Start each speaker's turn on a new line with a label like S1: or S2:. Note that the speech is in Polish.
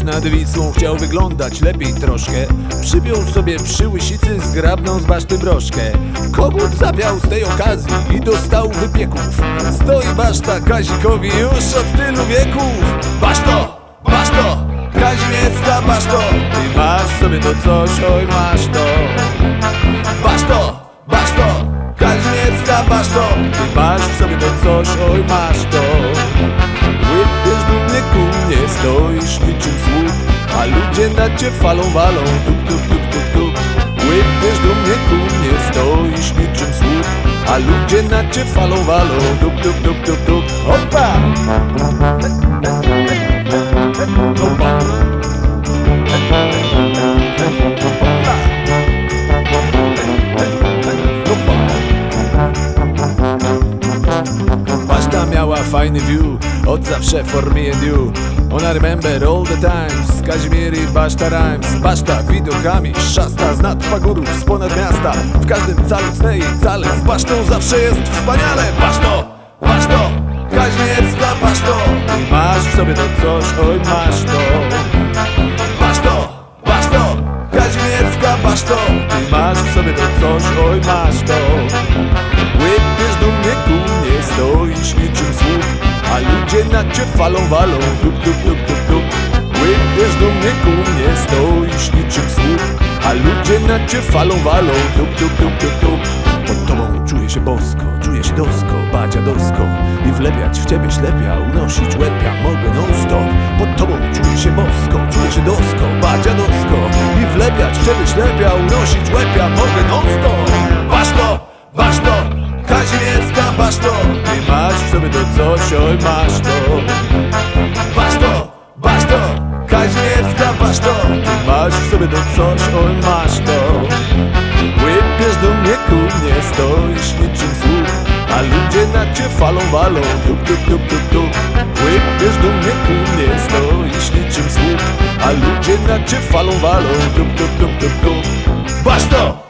S1: Ktoś nad Wisłą chciał wyglądać lepiej troszkę Przypiął sobie przy łysicy zgrabną z baszty broszkę Kogut zapiał z tej okazji i dostał wypieków Stoi baszta Kazikowi już od tylu wieków Baszto! Baszto! Kazimiecka baszto! Ty masz sobie to coś, oj masz to Baszto! Baszto! Kazimiecka baszto! Ty masz sobie to coś, oj masz to na cię falą walą, tup tup tup tup tup Łypiesz dumnie ku mnie, stoisz niczym słup. A ludzie na cię falą walą, tup tup tup tup tup Opa! Opa! Baszta miała fajny view Od zawsze for me and you Ona remember all the times. Kazimiery, Baszta rhymes. Baszta widokami Szasta z nad pagórów, z ponad miasta. W każdym calu cnej i cale Z Basztą zawsze jest wspaniale. Baszto, Baszto Kazimierska Baszto. Ty masz w sobie to coś, oj masz to. Baszto, Baszto Kazimierska Baszto. Ty masz w sobie to coś, oj masz to falą walą, tup tup tup tup tup Łypiesz dumnie ku mnie, stoisz niczym słup A ludzie na cię falą walą, tup tup tup tup tup Pod tobą czuję się bosko, czuję się dosko, badzia dosko. I wlepiać w ciebie ślepia, unosić łepia mogę non stop Pod tobą czuję się bosko, czuję się dosko, badzia dosko. I wlepiać w ciebie ślepia, unosić łepia mogę non stop Baszto! Baszto, Kazimierska baszto Masz sobie to coś, oj masz to. Baszto, baszto, Kazimierska baszto Ty masz sobie to coś, oj masz to. Łypiesz do mnie ku mnie, stoisz niczym słup A ludzie na cię falą walą, tup tup tup tup tup. Łypiesz do mnie ku mnie, stoisz niczym słup A ludzie na cię falą walą, tup tup tup tup tup. Baszto!